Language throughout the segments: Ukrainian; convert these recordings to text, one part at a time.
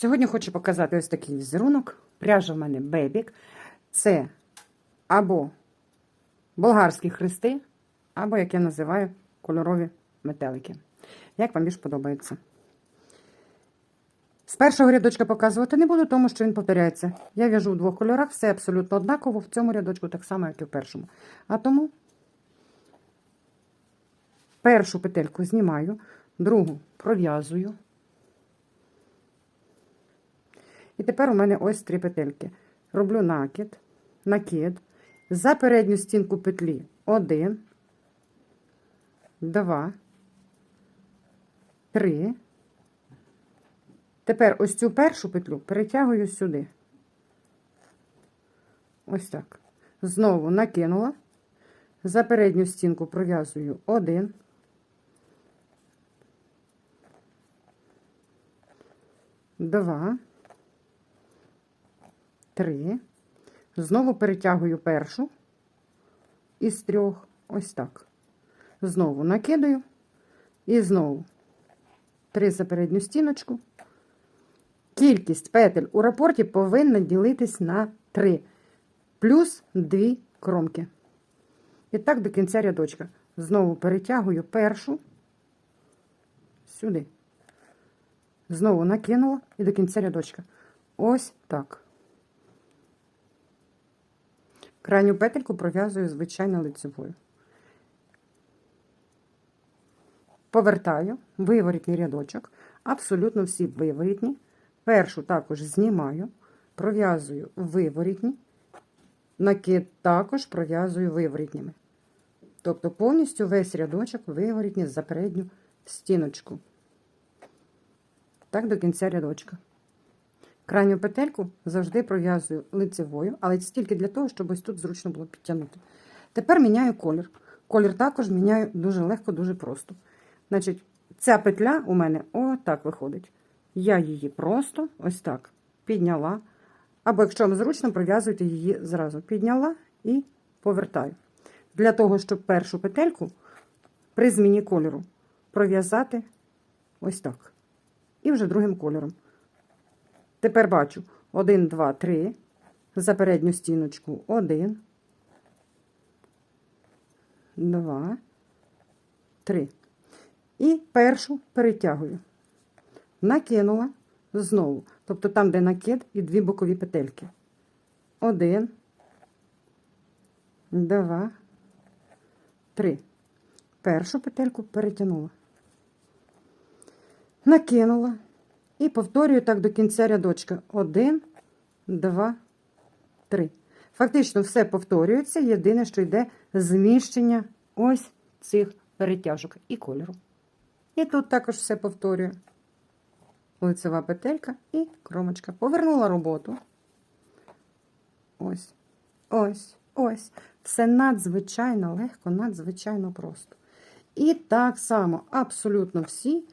Сьогодні хочу показати ось такий візерунок. Пряжа в мене бебік. Це або болгарські хрести, або, як я називаю, кольорові метелики. Як вам більш подобається? З першого рядочка показувати не буду, тому що він повторяється. Я в'яжу в двох кольорах, все абсолютно однаково в цьому рядочку, так само, як і в першому. А тому першу петельку знімаю, другу пров'язую. І тепер у мене ось три петельки. Роблю накид, накид, за передню стінку петлі один, два, три. Тепер ось цю першу петлю перетягую сюди. Ось так. Знову накинула. За передню стінку пров'язую один. Два. Три. Знову перетягую першу із трьох. Ось так. Знову накидаю. І знову три за передню стіночку. Кількість петель у рапорті повинна ділитись на 3, плюс 2 кромки. І так до кінця рядочка. Знову перетягую першу сюди. Знову накинула і до кінця рядочка. Ось так. Крайню петельку пров'язую звичайно лицевою. Повертаю виворітний рядочок, абсолютно всі виворітні. Першу також знімаю, пров'язую виворітні, накид також пров'язую виворітніми. Тобто повністю весь рядочок виворітні за передню стіночку. Так до кінця рядочка. Крайню петельку завжди пров'язую лицевою, але це тільки для того, щоб ось тут зручно було підтягнути. Тепер міняю колір. Колір також міняю дуже легко, дуже просто. Значить, ця петля у мене отак виходить. Я її просто ось так підняла. Або, якщо вам зручно, пров'язуйте її зразу. Підняла і повертаю. Для того, щоб першу петельку при зміні кольору пров'язати ось так. І вже другим кольором. Тепер бачу 1, 2, 3. За передню стіночку 1, 2, 3. І першу перетягую. Накинула знову. Тобто там, де накид, і дві бокові петельки. Один, два, три. Першу петельку перетягнула. Накинула. І повторюю так до кінця рядочка. Один, два, три. Фактично все повторюється. Єдине, що йде зміщення ось цих перетяжок і кольору. І тут також все повторюю. Лицева петелька і кромочка. Повернула роботу. Ось, ось, ось. Все надзвичайно легко, надзвичайно просто. І так само абсолютно всі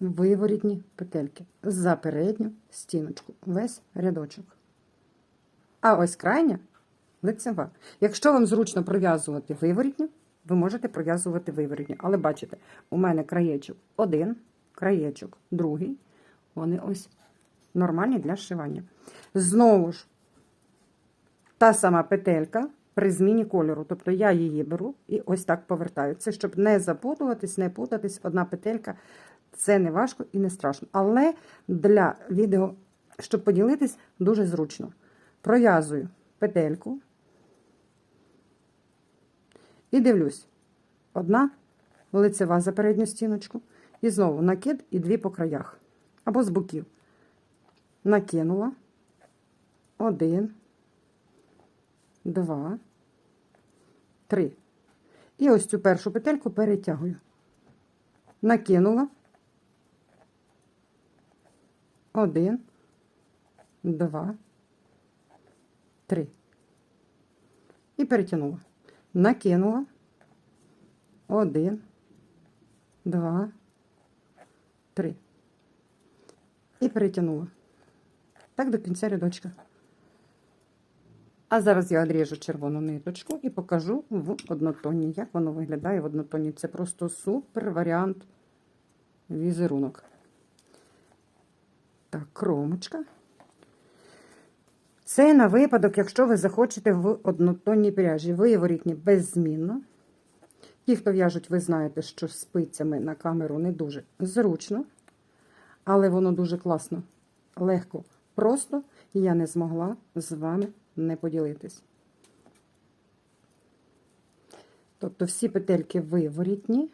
виворітні петельки за передню стіночку. Весь рядочок. А ось крайня лицева. Якщо вам зручно пров'язувати виворітню, ви можете пров'язувати виворітню. Але бачите, у мене краєчок один, краєчок другий. Вони ось нормальні для зшивання. Знову ж, та сама петелька при зміні кольору. Тобто я її беру і ось так повертаю. Це щоб не запутуватись, не путатись, одна петелька. Це не важко і не страшно. Але для відео, щоб поділитись, дуже зручно. Пров'язую петельку. І дивлюсь. Одна лицева за передню стіночку. І знову накид і дві по краях. Або з боків. Накинула. Один, два, три. І ось цю першу петельку перетягую. Накинула. Один, два, три. І перетягнула. Накинула. Один, два, три. І перетягнула. Так до кінця рядочка. А зараз я одріжу червону ниточку і покажу в однотонні, як воно виглядає в однотонні. Це просто супер варіант візерунок. Так, кромочка. Це на випадок, якщо ви захочете в однотонній пряжі. Виворітні беззмінно. Ті, хто в'яжуть, ви знаєте, що спицями на камеру не дуже зручно, але воно дуже класно, легко, просто, і я не змогла з вами не поділитись. Тобто всі петельки виворітні,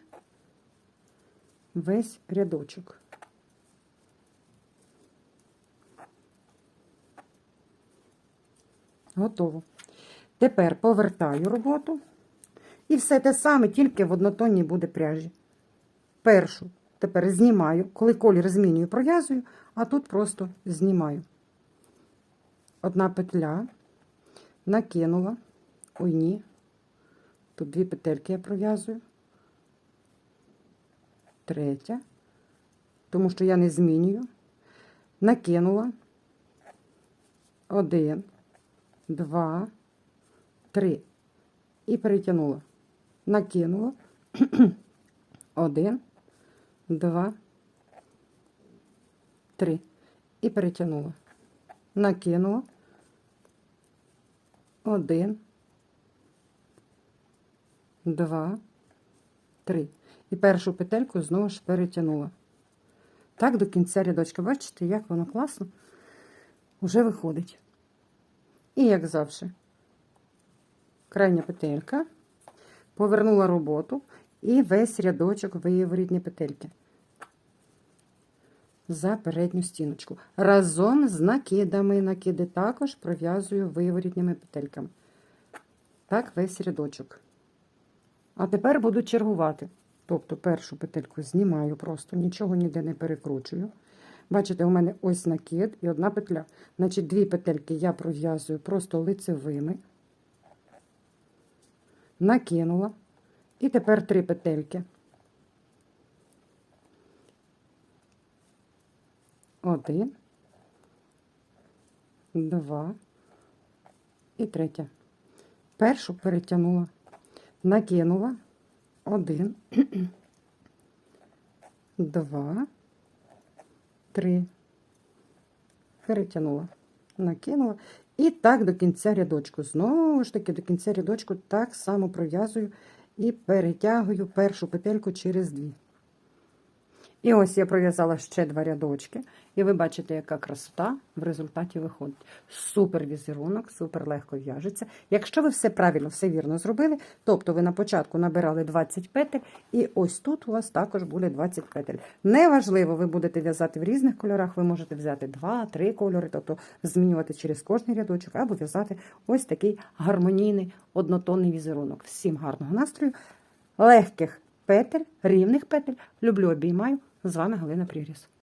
весь рядочок. Готово. Тепер повертаю роботу. І все те саме, тільки в однотонній буде пряжі. Першу тепер знімаю, коли колір змінюю, пров'язую, а тут просто знімаю. Одна петля, накинула, ой ні, тут дві петельки я пров'язую. Третя, тому що я не змінюю. Накинула. Один, два, три. І перетягнула накинула. Один, два, три. І перетягнула. Накинула. Один, два, три. І першу петельку знову ж перетягнула. Так до кінця рядочка. Бачите, як воно класно вже виходить. І як завжди, крайня петелька повернула роботу і весь рядочок виворітні петельки за передню стіночку. Разом з накидами. Накиди також пров'язую виворітніми петельками. Так, весь рядочок. А тепер буду чергувати. Тобто першу петельку знімаю просто, нічого ніде не перекручую. Бачите, у мене ось накид і одна петля. Значить, дві петельки я пров'язую просто лицевими накинула. І тепер три петельки. Один, два і третя. Першу перетягнула, накинула. Один, два, три. Перетягнула, накинула. І так до кінця рядочку. Знову ж таки, до кінця рядочку так само пров'язую і перетягую першу петельку через дві. І ось я пров'язала ще два рядочки, і ви бачите, яка красота в результаті виходить. Супер візерунок, супер легко в'яжеться. Якщо ви все правильно, все вірно зробили, тобто ви на початку набирали 20 петель, і ось тут у вас також буде 20 петель. Неважливо, ви будете в'язати в різних кольорах, ви можете взяти 2-3 кольори, тобто змінювати через кожний рядочок, або в'язати ось такий гармонійний однотонний візерунок. Всім гарного настрою, легких петель, рівних петель. Люблю, обіймаю. З вами Галина Пріріс.